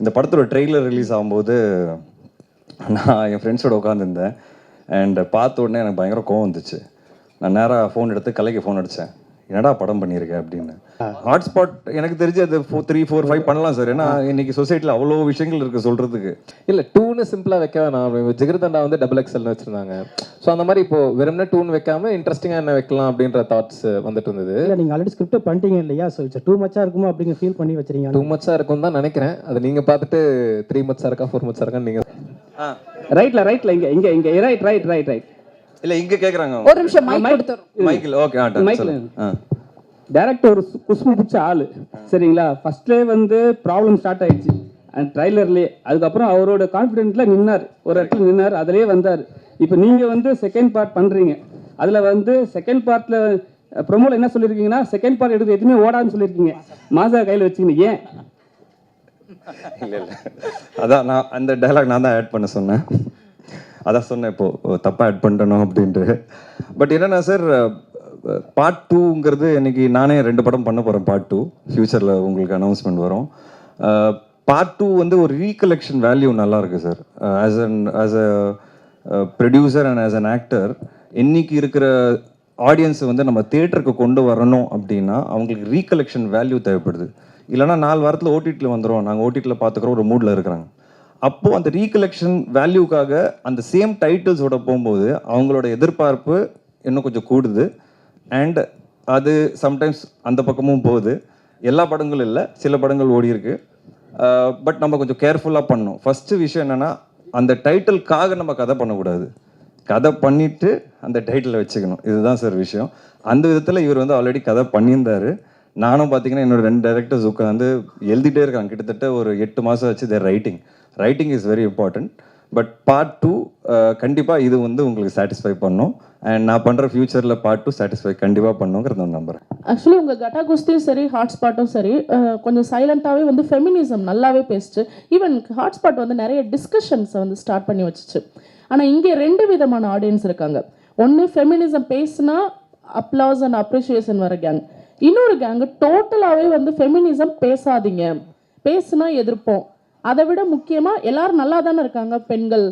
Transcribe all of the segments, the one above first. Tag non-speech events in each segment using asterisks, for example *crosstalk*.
இந்த படத்தோட trailer release ஆகும்போது நான் என் ஃப்ரெண்ட்ஸோட உட்காந்துருந்தேன் அண்ட் பார்த்த உடனே எனக்கு பயங்கர கோவம் வந்துச்சு. நான் நேராக ஃபோன் எடுத்து கலைக்கு ஃபோன் அடித்தேன் என்னடா படம் பண்ணியிருக்க அப்படின்னு. ஹாட்ஸ்பாட் எனக்கு தெரிஞ்சு அது ஃபோர் த்ரீ ஃபோர் ஃபைவ் பண்ணலாம் சார். ஏன்னா இன்னைக்கு சொசைட்டியில் அவ்வளோ விஷயங்கள் இருக்குது சொல்கிறதுக்கு இல்ல டூன்னு சிம்பிளா வைக்க வேணாம். ஜிகிருதண்டா வந்து டபுள் எக்ஸ்எல்னு வச்சிருந்தாங்க. ஸோ அந்த மாதிரி இப்போ வெறும்னா டூன் வைக்காம இன்ட்ரெஸ்டிங்கா என்ன வைக்கலாம் அப்படின்ற தாட்ஸ் வந்துட்டு இருந்தது. இல்லை நீங்கள் ஆல்ரெடி ஸ்கிரிப்ட் பண்ணிட்டீங்க இல்லையா? ஸோ இட்ஸ் டூ மச்சாக இருக்குமோ அப்படிங்க ஃபீல் பண்ணி வச்சிருக்கீங்க. டூ மச்சா இருக்கும் தான் நினைக்கிறேன். அது நீங்க பார்த்துட்டு த்ரீ மச்சா இருக்கா ஃபோர் மச்சா இருக்கான்னு நீங்க ஆ. ரைட்ல ரைட்ல இங்க இங்க இங்க ரைட் ரைட் ரைட் ரைட் இல்லை இங்கே கேட்குறாங்க ஒரு நிமிஷம் மைக் கொடுத்துறோம். மைக்கில் ஓகே ஆ Mic ல. சொல்லுங்க. ஆ. டேரக்டர் ஒரு குசுமு பிடிச்ச ஆளு. சரிங்களா? ஃபர்ஸ்ட்லேயே வந்து ப்ராப்ளம் ஸ்டார்ட் ஆயிடுச்சு. அந்த ட்ரைலர்லேயே அதுக்கப்புறம் அவரோட கான்ஃபிடென்ட்ல நின்னார். ஒரு இடத்துல நின்னார். அதிலே வந்தார். இப்போ நீங்க வந்து செகண்ட் பார்ட் பண்றீங்க. அதுல வந்து செகண்ட் பார்ட்ல ப்ரொமோல என்ன சொல்லியிருக்கீங்கன்னா செகண்ட் பார்ட் எடுத்து எதுவுமே ஓடாதுன்னு சொல்லியிருக்கீங்க மாசா கையில் வச்சுக்கீங்க ஏன்? இல்லை இல்லை. அதான் நான் அந்த டைலாக் நான் தான் ஆட் பண்ண சொன்னேன். அதான் சொன்னேன் இப்போது தப்பாக ஆட் பண்ணிட்டணும் அப்படின்ட்டு. பட் என்னென்னா சார் பார்ட் டூங்கிறது இன்னைக்கு நானே ரெண்டு படம் பண்ண போகிறேன் பார்ட் டூ ஃப்யூச்சரில் உங்களுக்கு அனௌன்ஸ்மெண்ட் வரும். பார்ட் டூ வந்து ஒரு ரீகலெக்ஷன் வேல்யூ நல்லா இருக்கு sir as an as a producer and as an actor இன்னைக்கு இருக்கிற ஆடியன்ஸை வந்து நம்ம தேட்டருக்கு கொண்டு வரணும் அப்படின்னா அவங்களுக்கு ரீகலெக்ஷன் வேல்யூ தேவைப்படுது. இல்லைன்னா நாலு வாரத்தில் ஓடிடியில் வந்துடும் நாங்கள் ஓடிடியில் பார்த்துக்குறோம் ஒரு மூடில் இருக்கிறாங்க. அப்போது அந்த ரீகலெக்ஷன் வேல்யூக்காக அந்த சேம் டைட்டில்ஸோட போகும்போது அவங்களோட எதிர்பார்ப்பு இன்னும் கொஞ்சம் கூடுது. அண்ட் அது சம்டைம்ஸ் அந்த பக்கமும் போகுது. எல்லா படங்களும் இல்லை சில படங்கள் ஓடி இருக்கு. பட் நம்ம கொஞ்சம் கேர்ஃபுல்லாக பண்ணணும். ஃபஸ்ட்டு விஷயம் என்னென்னா அந்த டைட்டிலுக்காக நம்ம கதை பண்ணக்கூடாது. கதை பண்ணிவிட்டு அந்த டைட்டிலை வச்சுக்கணும். இதுதான் சார் விஷயம். அந்த விதத்தில் இவர் வந்து ஆல்ரெடி கதை பண்ணியிருந்தாரு. நானும் பார்த்தீங்கன்னா என்னோட ரெண்டு டேரக்டர்ஸ் உட்காந்து எழுதிட்டே இருக்காங்க. கிட்டத்தட்ட ஒரு எட்டு மாதம் வச்சு their writing writing is very important but part two கண்டிப்பாக இது வந்து உங்களுக்கு சாட்டிஸ்ஃபை பண்ணும். அண்ட் நான் பண்ணுற ஃபியூச்சரில் பார்ட் டூ சாட்டிஸ்ஃபை கண்டிப்பாக பண்ணுங்கிறத நான் நம்புறேன். ஆக்சுவலி உங்கள் கட்டா குஸ்தியும் சரி ஹாட்ஸ்பாட்டும் சரி கொஞ்சம் சைலண்ட்டாகவே வந்து ஃபெமினிசம் நல்லாவே பேசிச்சு. ஈவன் ஹாட்ஸ்பாட் வந்து நிறைய டிஸ்கஷன்ஸை வந்து ஸ்டார்ட் பண்ணி வச்சுச்சு. ஆனால் இங்கே ரெண்டு விதமான ஆடியன்ஸ் இருக்காங்க. ஒன்று ஃபெமினிசம் பேசுனா அப்ளாஸ் அண்ட் அப்ரிஷியேஷன் வர கேங் இன்னொரு கேங்கு டோட்டலாகவே வந்து ஃபெமினிசம் பேசாதீங்க. பேசுனா எதிர்ப்போம். அதை விட முக்கியமாக எல்லாரும் நல்லா தானே இருக்காங்க பெண்கள்.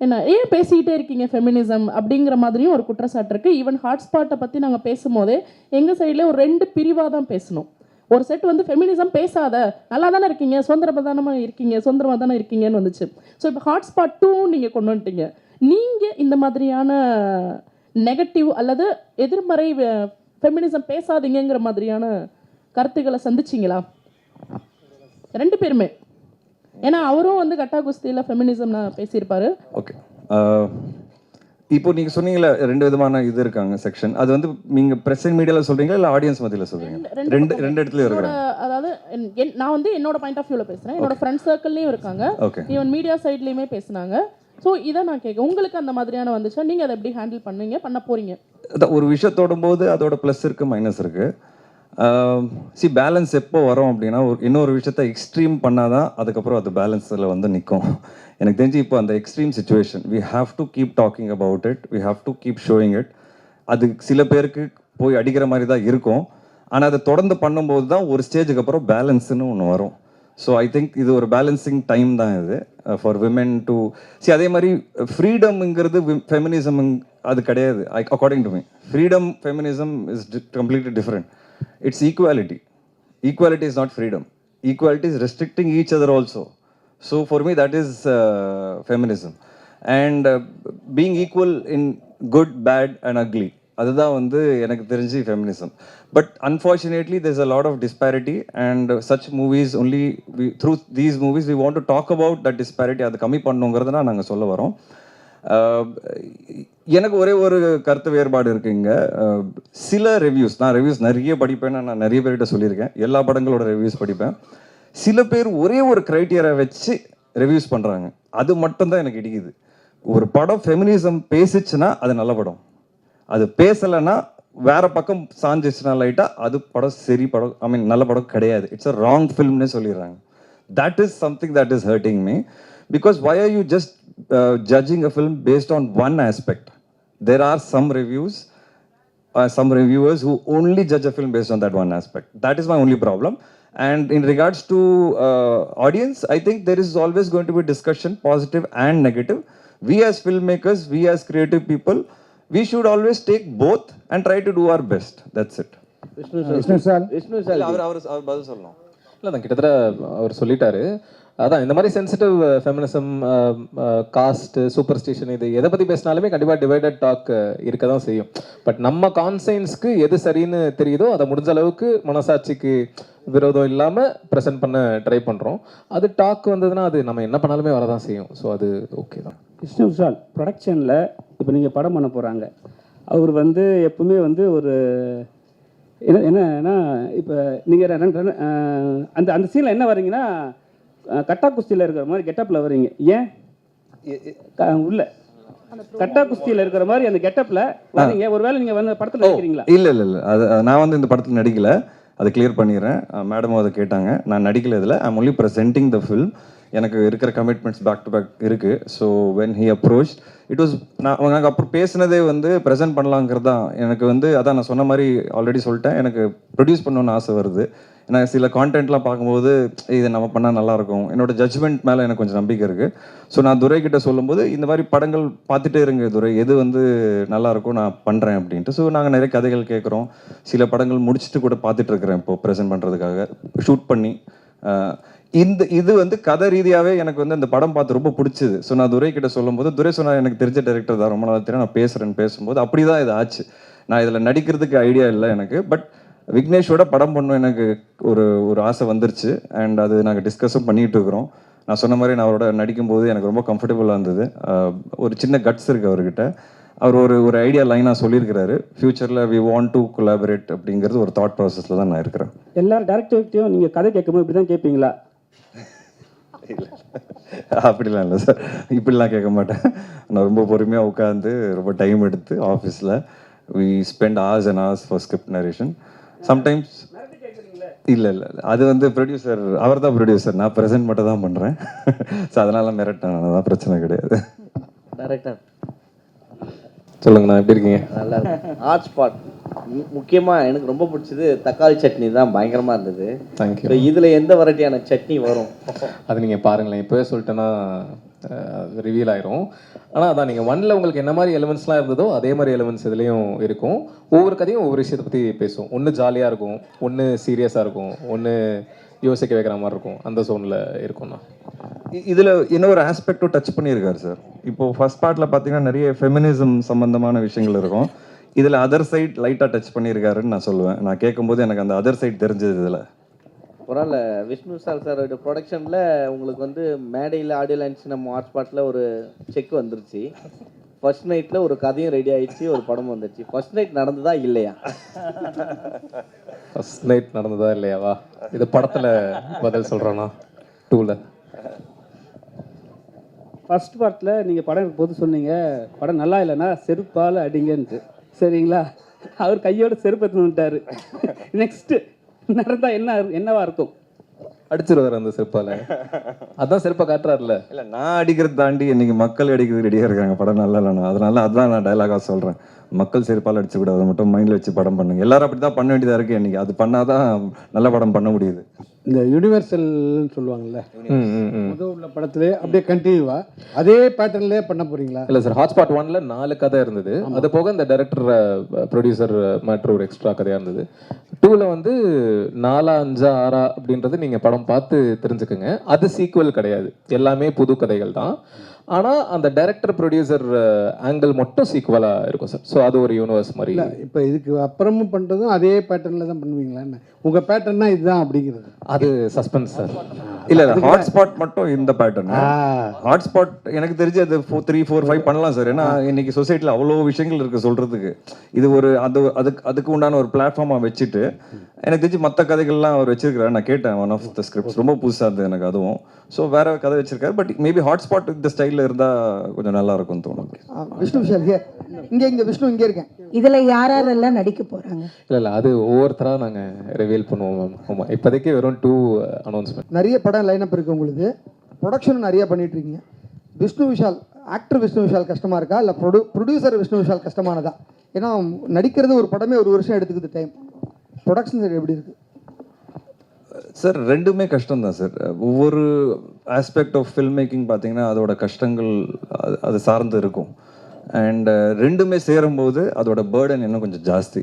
என்ன ஏன் பேசிக்கிட்டே இருக்கீங்க ஃபெமினிசம் அப்படிங்கிற மாதிரியும் ஒரு குற்றச்சாட்டு இருக்குது ஈவன் ஹாட்ஸ்பாட்டை பற்றி நாங்கள் பேசும்போதே எங்கள் சைடில் ஒரு ரெண்டு பிரிவாக தான் பேசணும். ஒரு செட் வந்து ஃபெமினிசம் பேசாத நல்லா தானே இருக்கீங்க சுதந்திரமாக இருக்கீங்க சுதந்திரமாக தானே இருக்கீங்கன்னு வந்துச்சு. ஸோ இப்போ ஹாட்ஸ்பாட் டூவும் நீங்கள் கொண்டு வந்துட்டீங்க. நீங்கள் இந்த மாதிரியான நெகட்டிவ் அல்லது எதிர்மறை ஃபெமினிசம் பேசாதீங்கங்கிற மாதிரியான கருத்துக்களை சந்திச்சிங்களா? ரெண்டு பேருமே. ஏன்னா அவரும் வந்து கட்டா குஸ்தியில் ஃபெமினிசம் நான் பேசியிருப்பாரு ஓகே இப்போ நீங்கள் சொன்னீங்களே ரெண்டு விதமான இது இருக்காங்க செக்ஷன் அது வந்து நீங்கள் ப்ரெசன்ட் மீடியாவில் சொல்கிறீங்களா இல்லை ஆடியன்ஸ் மத்தியில் சொல்கிறீங்க ரெண்டு ரெண்டு என்னோட இருக்கிறாங்க அதாவது நான் வந்து என்னோட பாயிண்ட் ஆஃப் வியூவில் பேசுகிறேன் என்னோட ஃப்ரெண்ட் சர்க்கிள்லேயும் இருக்காங்க. ஈவன் மீடியா சைட்லேயுமே பேசுனாங்க. ஸோ இதை நான் கேட்க உங்களுக்கு அந்த மாதிரியான வந்துச்சா? நீங்கள் அதை எப்படி ஹேண்டில் பண்ணீங்க? பண்ண போறீங்க? ஒரு விஷயத்தோடும் போது அதோட ப்ளஸ் இருக்குது மைனஸ் இருக்குது சி பேலன்ஸ் எப்போ வரும் அப்படின்னா ஒரு இன்னொரு விஷயத்த எக்ஸ்ட்ரீம் பண்ணால் தான் அதுக்கப்புறம் அது பேலன்ஸில் வந்து நிற்கும் எனக்கு தெரிஞ்சு இப்போ அந்த extreme situation we have to keep talking about it we have to keep showing it அது சில பேருக்கு போய் அடிக்கிற மாதிரி தான் இருக்கும். ஆனால் அதை தொடர்ந்து பண்ணும்போது தான் ஒரு ஸ்டேஜுக்கு அப்புறம் பேலன்ஸ்னு ஒன்று வரும். ஸோ ஐ திங்க் இது ஒரு பேலன்சிங் டைம் தான் இது ஃபார் விமென் டு சி அதே மாதிரி uh, ஃப்ரீடம்ங்கிறது ஃபெமினிசம் அது கிடையாது. According to me freedom feminism is completely different it's equality equality is not freedom equality is restricting each other also so for me that is feminism and being equal in good bad and ugly அதுதான் வந்து எனக்கு தெரிஞ்சு feminism but unfortunately there's a lot of disparity and such movies only we, through these movies we want to talk about that disparity. அது கம்மி பண்ணுங்கிறத தான் நாங்கள் சொல்ல வரோம். எனக்கு ஒரே ஒரு கருத்து வேறுபாடு இருக்குங்க சில ரிவ்யூஸ் நான் ரிவ்யூஸ் நிறைய படிப்பேன்னு நான் நிறைய பேர்கிட்ட சொல்லியிருக்கேன். எல்லா படங்களோட ரிவ்யூஸ் படிப்பேன். சில பேர் ஒரே ஒரு க்ரைட்டீரியா வச்சு ரிவ்யூஸ் பண்ணுறாங்க அது மட்டும்தான் எனக்கு இடிக்குது. ஒரு படம் ஃபெமினிசம் பேசிச்சுன்னா அது நல்ல படம். அது பேசலைன்னா வேற பக்கம் சாஞ்சிச்சுனா லைட்டாக அது படம் சரி படம் ஐ மீன் நல்ல படம் கிடையாது. இட்ஸ் அ ராங் ஃபில்ம்னு சொல்லிடுறாங்க. That is something that is hurting me because why are you just uh, judging a film based on one aspect there are some reviews uh, some reviewers who only judge a film based on that one aspect that is my only problem And in regards to uh, audience, I think there is always going to be discussion, positive and negative. We as filmmakers, we as creative people, we should always take both and try to do our best. That's it. Vishnu sir Vishnu sir Vishnu sir அவர் அவர் அவர் பதில் சொல்லணும் இல்லை தான் கிட்டத்தட்ட அவர் சொல்லிட்டாரு அதான் இந்த மாதிரி sensitive feminism caste superstition இது எதை பற்றி பேசினாலுமே கண்டிப்பாக டிவைடட் டாக் uh, இருக்க தான் செய்யும். பட் நம்ம கான்சைன்ஸ்க்கு எது சரின்னு தெரியுதோ அதை முடிஞ்ச அளவுக்கு மனசாட்சிக்கு விரோதம் இல்லாமல் ப்ரெசென்ட் பண்ண ட்ரை பண்ணுறோம் அது டாக் வந்ததுன்னா அது நம்ம என்ன பண்ணாலுமே வரதான் செய்யும். ஸோ அது ஓகே தான். விஷ்ணு விஷால் ப்ரொடக்ஷனில் இப்போ நீங்கள் படம் பண்ண போகிறாங்க அவர் வந்து எப்பவுமே வந்து ஒரு என்ன என்னன்னா இப்போ நீங்கள் அந்த அந்த சீனில் என்ன வரீங்கன்னா கட்டா குஸ்தியில் இருக்கிற மாதிரி கெட்டப்பில் வரீங்க ஏன்? உள்ள. கட்டா குஸ்தியில் இருக்கிற மாதிரி அந்த கெட்டப்பில் வரீங்க ஒருவேளை நீங்கள் வந்து படத்தில் நடிக்கிறீங்களா? இல்ல இல்ல இல்ல. அது நான் வந்து இந்த படத்துல நடிக்கல. அதை கிளியர் பண்ணிடுறேன். மேடமும் அதை கேட்டாங்க. நான் நடிக்கல இதில். I'm only presenting the film எனக்கு இருக்கிற கமிட்மெண்ட்ஸ் பேக் டு பேக் இருக்கு. So when he approach it was நான் நாங்கள் அப்புறம் பேசினதே வந்து ப்ரெசென்ட் பண்ணலாங்கிறது தான் எனக்கு வந்து அதான் நான் சொன்ன மாதிரி ஆல்ரெடி சொல்லிட்டேன். எனக்கு ப்ரொடியூஸ் பண்ணணும்னு ஆசை வருது. ஏன்னா சில கான்டென்ட்லாம் பார்க்கும்போது இது நம்ம பண்ணால் நல்லாயிருக்கும். என்னோட ஜட்ஜ்மெண்ட் மேலே எனக்கு கொஞ்சம் நம்பிக்கை இருக்குது ஸோ நான் துரை கிட்ட சொல்லும்போது இந்த மாதிரி படங்கள் பார்த்துட்டே இருங்க துரை. எது வந்து நல்லாயிருக்கும் நான் பண்ணுறேன் அப்படின்ட்டு. ஸோ நாங்கள் நிறைய கதைகள் கேட்குறோம். சில படங்கள் முடிச்சுட்டு கூட பார்த்துட்டு இருக்கிறேன் இப்போ ப்ரெசென்ட் பண்ணுறதுக்காக ஷூட் பண்ணி இந்த இது வந்து கதை ரீதியாகவே எனக்கு வந்து அந்த படம் பார்த்து ரொம்ப பிடிச்சது. ஸோ நான் துரை கிட்ட சொல்லும்போது துரை சொன்னால் எனக்கு தெரிஞ்ச டைரக்டர் தான். ரொம்ப நாள் தெரியும். நான் பேசுகிறேன்னு பேசும்போது அப்படி தான் இது ஆச்சு. நான் இதில் நடிக்கிறதுக்கு ஐடியா இல்லை எனக்கு. பட் விக்னேஷோட படம் பண்ணும் எனக்கு ஒரு ஒரு ஆசை வந்துருச்சு. அண்ட் அது நாங்கள் டிஸ்கஸும் பண்ணிட்டு இருக்கிறோம் நான் சொன்ன மாதிரி நான் அவரோட நடிக்கும்போது எனக்கு ரொம்ப கம்ஃபர்டபுளாக இருந்தது. ஒரு சின்ன கட்ஸ் இருக்கு அவர்கிட்ட. அவர் ஒரு ஒரு ஐடியா லைனாக சொல்லியிருக்கிறாரு. ஃப்யூச்சரில் வி வாண்ட் டு கொலாபரேட் அப்படிங்கிறது ஒரு தாட் ப்ராசஸில் தான் நான் இருக்கிறேன். எல்லாரும் டேரக்டர்கிட்டையும் நீங்கள் கதை கேட்கும்போது இப்படி தான் கேட்பீங்களா? அப்படிலாம் இல்லை சார். இப்படிலாம் கேட்க மாட்டேன். நான் ரொம்ப பொறுமையாக உட்காந்து ரொம்ப டைம் எடுத்து ஆஃபீஸில் we spend hours and hours for script narration sometimes இல்லை இல்லை அது வந்து ப்ரொடியூசர் அவர் தான் ப்ரொடியூசர் நான் ப்ரெசென்ட் மட்டும் தான் பண்ணுறேன் ஸோ *laughs* அதனால் மிரட்டேன். அதான் பிரச்சனை கிடையாது. டைரக்டர் சொல்லுங்கண்ணா எப்படி இருக்கீங்க? நல்லா இருக்கு. ஹாட் ஸ்பாட் முக்கியமாக எனக்கு ரொம்ப பிடிச்சது தக்காளி சட்னி தான். பயங்கரமாக இருந்தது. தேங்க்யூ இதில் எந்த வெரைட்டியான சட்னி வரும்? அது நீங்கள் பாருங்களேன். இப்போவே சொல்லிட்டேன்னா ரிவீல் ஆயிரும். ஆனால் அதான் நீங்கள் ஒன்ல உங்களுக்கு என்ன மாதிரி எலிமெண்ட்ஸ்லாம் இருந்ததோ அதே மாதிரி எலிமெண்ட்ஸ் இதுலேயும் இருக்கும். ஒவ்வொரு கதையும் ஒவ்வொரு விஷயத்தை பற்றி பேசும் ஒன்று ஜாலியாக இருக்கும் ஒன்று சீரியஸாக இருக்கும் ஒன்று யோசிக்க வைக்கிற மாதிரி இருக்கும். அந்த சோனில் இருக்கும்ண்ணா இதில் இதுல இன்னொரு ஆஸ்பெக்டும் டச் பண்ணியிருக்காரு சார் இப்போ ஃபர்ஸ்ட் பார்ட்ல பார்த்தீங்கன்னா நிறைய ஃபெமினிசம் சம்பந்தமான விஷயங்கள் இருக்கும். இதுல அதர் சைட் லைட்டா டச் பண்ணியிருக்காருன்னு நான் சொல்லுவேன். நான் கேட்கும்போது எனக்கு அந்த அதர் சைட் தெரிஞ்சது இதுல. பரவாயில்ல. விஷ்ணு சார் சாரோட ப்ரொடக்ஷனில் உங்களுக்கு வந்து மேடையில் ஆடியோ லைன்ஸ் நம்ம ஹாட் ஸ்பாட்டில் ஒரு செக் வந்துருச்சு. ஃபர்ஸ்ட் நைட்டில் ஒரு கதையும் ரெடி ஆயிடுச்சு ஒரு படமும் வந்துருச்சு. ஃபர்ஸ்ட் நைட் நடந்ததா இல்லையா? ஃபர்ஸ்ட் நைட் நடந்ததா இல்லையாவா இது படத்தில் பதில் சொல்கிறேண்ணா டூவில் ஃபர்ஸ்ட் பார்ட்டில் நீங்கள் படம் போது சொன்னீங்க படம் நல்லா இல்லைன்னா செருப்பால் அடிங்கன்ட்டு. சரிங்களா? அவர் கையோட செருப்பு எடுத்துன்னு வந்துட்டாரு. நெக்ஸ்ட்டு நடந்தா என்ன என்னவா இருக்கும்? அடிச்சிருவார் அந்த செருப்பால். அதான் செருப்பை காட்டுறாருல. இல்ல நான் அடிக்கிறது தாண்டி இன்னைக்கு மக்கள் அடிக்கிறது ரெடியா இருக்காங்க. படம் நல்லா இல்லைண்ணா அதனால அதான் நான் டைலாகா சொல்றேன். மக்கள் செருப்பால் அடிச்சு கூடாது அதை மட்டும் மைண்ட்ல வச்சு படம் பண்ணுங்க. எல்லாரும் அப்படி தான் பண்ண வேண்டியதா இருக்கு இன்னைக்கு. அது பண்ணாதான் நல்ல படம் பண்ண முடியுது. இந்த யூனிவர்சல்னு சொல்லுவாங்கல்ல. ம் ம் ம். முதல் உள்ள படத்திலே அப்படியே கண்டினியூவா அதே பேட்டர்ன்லேயே பண்ண போறீங்களா? இல்ல சார் ஹாட்ஸ்பாட் ஒன்ல நாலு கதை இருந்தது. அது போக இந்த டைரக்டர் ப்ரொடியூசர் மேட்ரு ஒரு எக்ஸ்ட்ரா கதையா இருந்தது. டூல வந்து நாலா அஞ்சா ஆறா அப்படின்றது நீங்க படம் பார்த்து தெரிஞ்சுக்கோங்க. அது சீக்குவல் கிடையாது. எல்லாமே புது கதைகள் தான். ஆனா அந்த டைரக்டர் ப்ரொடியூசர் ஆங்கிள் மட்டும் சீக்குவலா இருக்கும் சார் ஸோ அது ஒரு யூனிவர்ஸ் மாதிரி. இல்ல இப்போ இதுக்கு அப்புறமும் பண்றதும் அதே பேட்டர்ன்ல தான் பண்ணுவீங்களா என்ன? உங்க பேட்டர்னா இதுதான் அப்படிங்கிறது. அது சஸ்பென்ஸ் சார் இல்ல இல்ல ஹாட்ஸ்பாட் மட்டும் இந்த பேட்டர்ன் ஹாட்ஸ்பாட் எனக்கு தெரிஞ்சு அது ஃபோர் த்ரீ ஃபோர் ஃபைவ் பண்ணலாம் சார் ஏன்னா இன்னைக்கு சொசைட்டியில் அவ்வளோ விஷயங்கள் இருக்கு சொல்றதுக்கு. இது ஒரு அது அதுக்கு அதுக்கு உண்டான ஒரு பிளாட்ஃபார்மாக வச்சுட்டு எனக்கு தெரிஞ்சு மற்ற கதைகள்லாம் அவர் வச்சிருக்காரு நான் கேட்டேன் ஒன் ஆஃப் த ஸ்கிரிப்ட்ஸ் ரொம்ப புதுசாக இருந்தது எனக்கு அதுவும். ஸோ வேற கதை வச்சிருக்காரு. பட் மேபி ஹாட்ஸ்பாட் இந்த ஸ்டைலில் இருந்தால் கொஞ்சம் நல்லா இருக்கும்னு தோணும் விஷ்ணு விஷால் இங்கே இங்கே இங்கே விஷ்ணு இங்கே இருக்கேன். இதுல யார் யாரெல்லாம் நடிக்க போறாங்க? இல்ல இல்ல அது ஒவ்வொருத்தரா நாங்க ரிவீல் பண்ணுவோம் மேம் ஆமா இப்போதைக்கு வெறும் டூ அனௌன்ஸ்மெண்ட் நிறைய படம் லைனப் இருக்கு உங்களுக்கு. ப்ரொடக்ஷன் நிறைய பண்ணிட்டு இருக்கீங்க. விஷ்ணு விஷால் ஆக்டர் விஷ்ணு விஷால் கஷ்டமா இருக்கா? இல்லை ப்ரொடு ப்ரொடியூசர் விஷ்ணு விஷால் கஷ்டமானதா? ஏன்னா நடிக்கிறது ஒரு படமே ஒரு வருஷம் எடுத்துக்குது டைம் ப்ரொடக்ஷன் எப்படி இருக்கு? சார் ரெண்டுமே கஷ்டம் தான் சார் ஒவ்வொரு ஆஸ்பெக்ட் ஆஃப் ஃபில்ம் மேக்கிங் பார்த்தீங்கன்னா அதோட கஷ்டங்கள் அது அது சார்ந்து இருக்கும். அண்ட் uh, ரெண்டுமே சேரும்போது அதோட பேர்டன் இன்னும் கொஞ்சம் ஜாஸ்தி.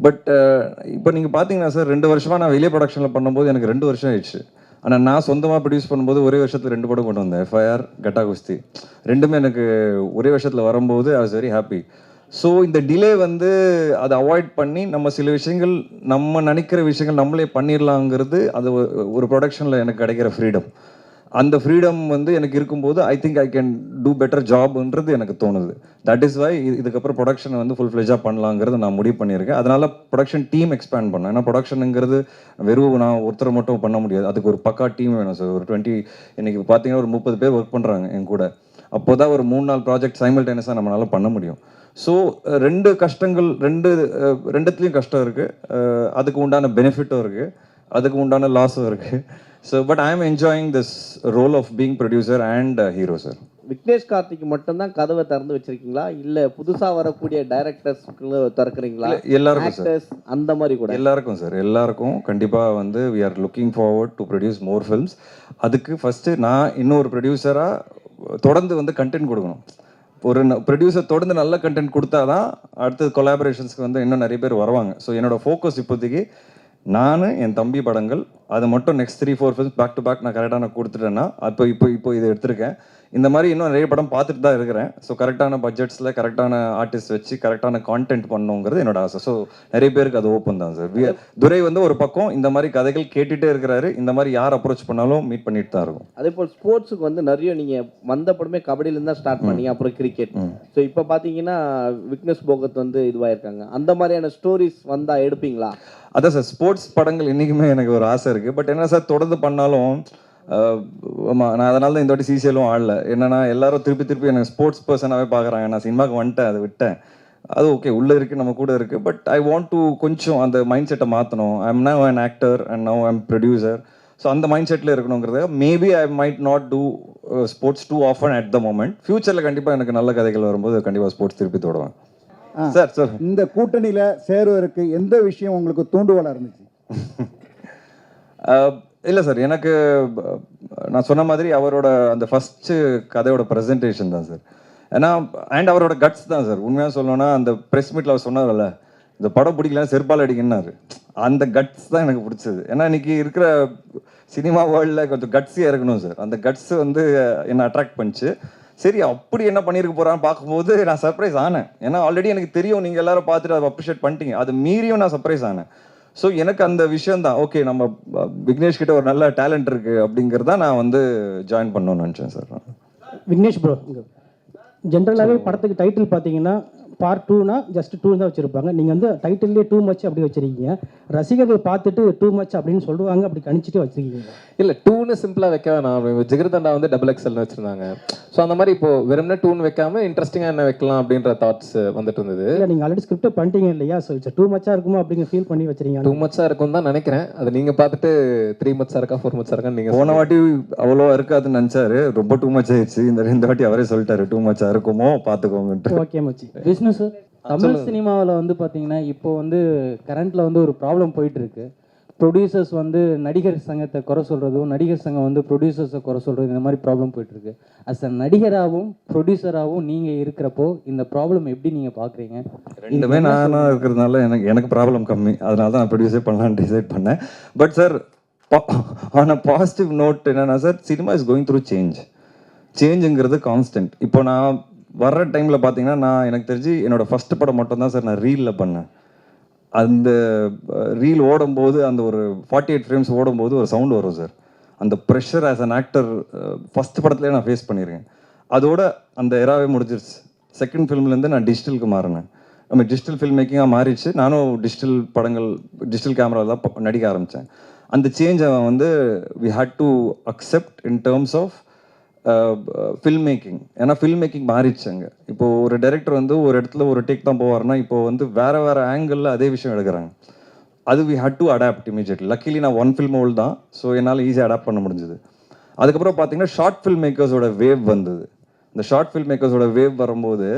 பட் uh, இப்போ நீங்கள் பார்த்தீங்கன்னா சார் ரெண்டு வருஷமாக நான் வெளியே ப்ரொடக்ஷனில் பண்ணும்போது எனக்கு ரெண்டு வருஷம் ஆயிடுச்சு. ஆனால் நான் சொந்தமாக ப்ரொடியூஸ் பண்ணும்போது ஒரே வருஷத்தில் ரெண்டு படம் கொண்டு வந்தேன். எஃப்ஐஆர் கட்டா குஸ்தி ரெண்டுமே எனக்கு ஒரே வருஷத்தில் வரும்போது I was very happy so இந்த டிலே வந்து அதை அவாய்ட் பண்ணி நம்ம சில விஷயங்கள் நம்ம நினைக்கிற விஷயங்கள் நம்மளே பண்ணிடலாங்கிறது அது ஒரு- ஒரு ப்ரொடக்ஷனில் எனக்கு கிடைக்கிற ஃப்ரீடம் அந்த ஃப்ரீடம் வந்து எனக்கு இருக்கும்போது I think I can do better ஜாப்ன்றது எனக்கு தோணுது. தட் இஸ் வை இதுக்கப்புறம் ப்ரொடக்ஷனை வந்து ஃபுல் ஃப்ளெஜாக பண்ணலாங்கிறது நான் முடிவு பண்ணியிருக்கேன். அதனால் ப்ரொடக்ஷன் டீம் எக்ஸ்பேண்ட் பண்ணேன் ஏன்னா ப்ரொடக்ஷனுங்கிறது வெறும் நான் ஒருத்தரை மட்டும் பண்ண முடியாது. அதுக்கு ஒரு பக்கா டீம் வேணும் சார் ஒரு டுவெண்ட்டி இன்னைக்கு பார்த்தீங்கன்னா ஒரு முப்பது பேர் ஒர்க் பண்ணுறாங்க என் கூட. அப்போ தான் ஒரு மூணு நாள் ப்ராஜெக்ட் சைமல்டேனியஸாக நம்மளால் பண்ண முடியும். ஸோ ரெண்டு கஷ்டங்கள் ரெண்டு ரெண்டுத்துலேயும் கஷ்டம் இருக்குது அதுக்கு உண்டான பெனிஃபிட்டும் இருக்குது அதுக்கு உண்டான லாஸும் இருக்குது so but I am enjoying this role of being producer and hero sir Vignesh Karthik மட்டும்தான் கதவை திறந்து வச்சிருக்கீங்களா? இல்ல புதுசா வரக்கூடிய டைரக்டர்ஸ்க்கு திறக்கிறீங்களா? எல்லாருக்கும் அந்த மாதிரி கூட. எல்லாருக்கும் சார் எல்லாருக்கும் கண்டிப்பாக வந்து we are looking forward to produce more films அதுக்கு ஃபஸ்ட்டு நான் இன்னொரு ப்ரொடியூசராக தொடர்ந்து வந்து கண்டென்ட் கொடுக்கணும். ஒரு ப்ரொடியூசர் தொடர்ந்து நல்ல கண்டென்ட் கொடுத்தா தான் அடுத்தது கொலாபரேஷன்ஸ்க்கு வந்து இன்னும் நிறைய பேர் வருவாங்க. ஸோ என்னோட ஃபோக்கஸ் இப்போதைக்கு நான் என் தம்பி படங்கள் அது மட்டும் next three four films back to back நான் கரெக்டாக நான் கொடுத்துட்டேன்னா அப்போ இப்போ இப்போ இதை எடுத்திருக்கேன். இந்த மாதிரி இன்னும் நிறைய படம் பார்த்துட்டு தான் இருக்கிறேன். ஸோ கரெக்டான பட்ஜெட்ஸில் கரெக்டான ஆர்டிஸ்ட் வச்சு கரெக்டான கான்டென்ட் பண்ணணுங்கிறது என்னோட ஆசை. ஸோ நிறைய பேருக்கு அது ஓப்பன் தான் சார் துரை வந்து ஒரு பக்கம் இந்த மாதிரி கதைகள் கேட்டுட்டே இருக்கிறாரு. இந்த மாதிரி யார் அப்ரோச் பண்ணாலும் மீட் பண்ணிட்டு தான் இருக்கும். அதே போல் ஸ்போர்ட்ஸுக்கு வந்து நிறைய நீங்க வந்த படமே கபடியில இருந்து தான் ஸ்டார்ட் பண்ணீங்க அப்புறம் கிரிக்கெட் ஸோ இப்போ பாத்தீங்கன்னா விக்னேஷ் போகத் வந்து இதுவாயிருக்காங்க அந்த மாதிரியான ஸ்டோரிஸ் வந்தா எடுப்பீங்களா? அதான் சார் ஸ்போர்ட்ஸ் படங்கள் என்றைக்குமே எனக்கு ஒரு ஆசை இருக்குது பட் என்ன சார் தொடர்ந்து பண்ணாலும் ஆஹ், ஆமா நான் அதனால தான் இந்த வாட்டி சிசிஎலும் ஆடல. என்னன்னா எல்லாரும் திருப்பி திருப்பி எனக்கு ஸ்போர்ட்ஸ் பர்சனாகவே பார்க்குறாங்க. நான் சினிமாவுக்கு வந்துட்டேன் அதை விட்டேன். அது ஓகே உள்ளே இருக்குது நம்ம கூட இருக்குது பட் ஐ வாண்ட் டு கொஞ்சம் அந்த மைண்ட் செட்டை மாற்றணும் I am now an actor and now I'm producer so அந்த மைண்ட் செட்டில் இருக்கணுங்கிறது maybe I might not do sports too often at the moment ஃப்யூச்சரில் கண்டிப்பாக எனக்கு நல்ல கதைகள் வரும்போது கண்டிப்பாக ஸ்போர்ட்ஸ் திருப்பி தொடுவேன். சார் சார் இந்த கூட்டணியில சேருவதற்கு எந்த விஷயம் உங்களுக்கு தூண்டுகோலா இருந்துச்சு? *laughs* இல்லை சார் எனக்கு நான் சொன்ன மாதிரி அவரோட அந்த ஃபஸ்ட்டு கதையோட ப்ரெசன்டேஷன் தான் சார். ஏன்னா அண்ட் அவரோட கட்ஸ் தான் சார். உண்மையாக சொல்லணும்னா அந்த ப்ரெஸ் மீட்டில் அவர் சொன்னார்ல இந்த படம் பிடிக்கலாம் செருப்பால் அடிக்கன்னாரு அந்த கட்ஸ் தான் எனக்கு பிடிச்சது. ஏன்னா இன்னைக்கு இருக்கிற சினிமா வேர்ல்டில் கொஞ்சம் கட்ஸியாக இருக்கணும் சார். அந்த கட்ஸ் வந்து என்னை அட்ராக்ட் பண்ணிச்சு. சரி அப்படி என்ன பண்ணியிருக்க போகிறான்னு பார்க்கும்போது நான் சர்ப்ரைஸ் ஆனேன். ஏன்னா ஆல்ரெடி எனக்கு தெரியும் நீங்கள் எல்லாரும் பார்த்துட்டு அதை அப்ரிஷியேட் பண்ணிட்டீங்க. அது மீறியும் நான் சர்ப்ரைஸ் ஆனேன். ஸோ எனக்கு அந்த விஷயம் தான் ஓகே நம்ம விக்னேஷ் கிட்ட ஒரு நல்ல டேலண்ட் இருக்கு அப்படிங்கிறத நான் வந்து ஜாயின் பண்ணணும்னு நினச்சேன் சார் விக்னேஷ் ப்ரோ ஜென்ரலாகவே படத்துக்கு டைட்டில் பார்த்தீங்கன்னா பார்ட் டூனா ஜஸ்ட் டூ தான் வச்சுருப்பாங்க. நீங்கள் வந்து டைட்டில்லே டூ மச் அப்படி வச்சிருக்கீங்க. ரசிகர்கள் பார்த்துட்டு டூ மச் அப்படின்னு சொல்லுவாங்க அப்படி கணிச்சிட்டு வச்சிருக்கீங்க. இல்லை டூன்னு சிம்பிளாக வைக்க வேணாம் ஜிகிர்தண்டா வந்து டபுள் எக்ஸல்னு வச்சுருந்தாங்க. ஸோ அந்த மாதிரி இப்போ வெறும்னே டூன் வைக்காம இன்ட்ரெஸ்டிங்காக என்ன வைக்கலாம் அப்படின்ற தாட்ஸ் வந்துட்டு இருந்தது. இல்லை நீங்கள் ஆல்ரெடி ஸ்கிரிப்ட் பண்ணிட்டீங்க இல்லையா? ஸோ இட்ஸ் டூ மச்சாக இருக்குமோ அப்படிங்க ஃபீல் பண்ணி வச்சிருக்கீங்க. டூ மச்சாக இருக்கும் தான் நினைக்கிறேன். அது நீங்கள் பார்த்துட்டு த்ரீ மச்சாக இருக்கா ஃபோர் மச்சாக இருக்கான்னு நீங்கள் போன வாட்டி அவ்வளோ இருக்காதுன்னு நினச்சாரு. ரொம்ப டூ மச் ஆயிடுச்சு. இந்த ரெண்டு வாட்டி அவரே சொல்லிட்டாரு டூ மச்சா இருக்குமோ பார்த்துக்கோங்கன்ட்டு. ஓகே மச்சி. விஷ்ணு சார் தமிழ் சினிமாவில் வந்து பார்த்தீங்கன்னா இப்போ வந்து கரண்ட்டில் வந்து ஒரு ப்ராப்ளம் போயிட்டு இருக்கு ப்ரொடியூசர்ஸ் வந்து நடிகர் சங்கத்தை குறை சொல்கிறதும் நடிகர் சங்கம் வந்து ப்ரொடியூசர்ஸை குறை சொல்கிறது இந்த மாதிரி ப்ராப்ளம் போயிட்டு இருக்கு அஸ் அ நடிகராகவும் ப்ரொடியூசராகவும் நீங்கள் இருக்கிறப்போ இந்த ப்ராப்ளம் எப்படி நீங்கள் பார்க்குறீங்க ரெண்டுமே நானா இருக்கிறதுனால எனக்கு எனக்கு ப்ராப்ளம் கம்மி. அதனால தான் நான் ப்ரொடியூஸே பண்ணலாம்னு டிசைட் பண்ணேன். But sir on a positive note என்னன்னா sir cinema is going through change சேஞ்சுங்கிறது constant இப்போ நான் வர்ற டைமில் பார்த்தீங்கன்னா நான் எனக்கு தெரிஞ்சு என்னோட ஃபர்ஸ்ட் படம் மட்டும்தான் சார் நான் ரீலில் பண்ணேன். அந்த ரீல் ஓடும்போது அந்த ஒரு ஃபார்ட்டி எயிட் ஃப்ரேம்ஸ் ஓடும்போது ஒரு சவுண்ட் வரும் சார் அந்த pressure as an actor first படத்துலேயே நான் ஃபேஸ் பண்ணியிருக்கேன் அதோட அந்த எராவே முடிஞ்சிருச்சு. செகண்ட் ஃபிலிம்லேருந்து நான் டிஜிட்டலுக்கு மாறினேன். நம்ம டிஜிட்டல் ஃபில்ம் மேக்கிங்காக மாறிடுச்சு. நானும் டிஜிட்டல் படங்கள் டிஜிட்டல் கேமராவில் தான் நடிக்க ஆரம்பித்தேன் அந்த சேஞ்சை வந்து we had to accept in terms of film making ஏன்னா ஃபில்ம் மேக்கிங் மாறிடுச்சுங்க இப்போது இப்போ ஒரு டைரக்டர் வந்து ஒரு இடத்துல ஒரு டேக் தான் போவார்னா இப்போ வந்து வேறு வேறு ஆங்கிளில் அதே விஷயம் எடுக்கிறாங்க. அது we had to adapt immediately luckily நான் ஒன் ஃபில்ம் ஓல்டு தான் ஸோ என்னால் ஈஸியாக அடாப்ட் பண்ண முடிஞ்சது. அதுக்கப்புறம் பார்த்தீங்கன்னா ஷார்ட் ஃபில்ம் மேக்கர்ஸோட வேவ் வந்தது. இந்த ஷார்ட் ஃபில்ம் மேக்கர்ஸோட வேவ் வரும்போது